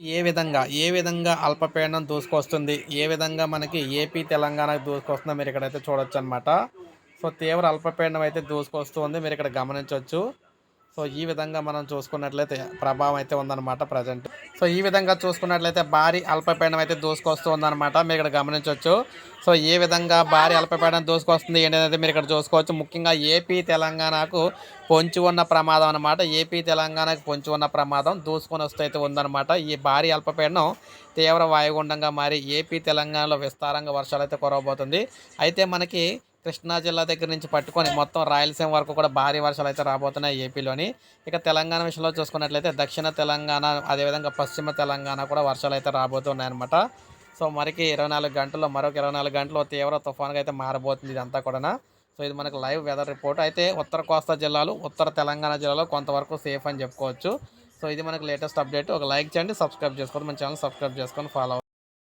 ఏ విధంగా ఏ విధంగా అల్పపీడనం దూసుకొస్తుంది ఏ విధంగా మనకి ఏపీ తెలంగాణకు దూసుకొస్తుందో మీరు ఇక్కడైతే చూడొచ్చు అనమాట సో తీవ్ర అల్పపీడనం అయితే దూసుకొస్తుంది మీరు ఇక్కడ గమనించవచ్చు. సో ఈ విధంగా మనం చూసుకున్నట్లయితే ప్రభావం అయితే ఉందన్నమాట ప్రజెంట్ సో ఈ విధంగా చూసుకున్నట్లయితే భారీ అల్పపీడనం అయితే దూసుకొస్తూ ఉందన్నమాట. మీరు ఇక్కడ గమనించవచ్చు. సో ఏ విధంగా భారీ అల్పపీడనం దూసుకొస్తుంది ఏంటనేది మీరు ఇక్కడ చూసుకోవచ్చు. ముఖ్యంగా ఏపీ తెలంగాణకు పొంచి ఉన్న ప్రమాదం అనమాట ఏపీ తెలంగాణకు పొంచి ఉన్న ప్రమాదం దూసుకొని వస్తూ అయితే ఉందన్నమాట. ఈ భారీ అల్పపీడనం తీవ్ర వాయుగుండంగా మారి ఏపీ తెలంగాణలో విస్తారంగా వర్షాలు అయితే కురవబోతుంది. అయితే మనకి కృష్ణా జిల్లా దగ్గర నుంచి పట్టుకొని మొత్తం రాయలసీమ వరకు కూడా భారీ వర్షాలు అయితే రాబోతున్నాయి ఏపీలోని. ఇక తెలంగాణ విషయంలో చూసుకున్నట్లయితే దక్షిణ తెలంగాణ అదేవిధంగా పశ్చిమ తెలంగాణ కూడా వర్షాలు అయితే రాబోతున్నాయన్నమాట. సో మరికి ఇరవై నాలుగు గంటల్లో మరొక ఇరవై నాలుగు గంటల్లో తీవ్ర తుఫాన్గా అయితే మారబోతుంది ఇదంతా కూడా సో ఇది మనకు లైవ్ వెదర్ రిపోర్ట్. అయితే ఉత్తర కోస్తా జిల్లాలు ఉత్తర తెలంగాణ జిల్లాలో కొంతవరకు సేఫ్ అని చెప్పుకోవచ్చు. సో ఇది మనకు లేటెస్ట్ అప్డేట్. ఒక లైక్ చేయండి సబ్స్క్రైబ్ చేసుకోండి మన ఛానల్ సబ్స్క్రైబ్ చేసుకొని ఫాలో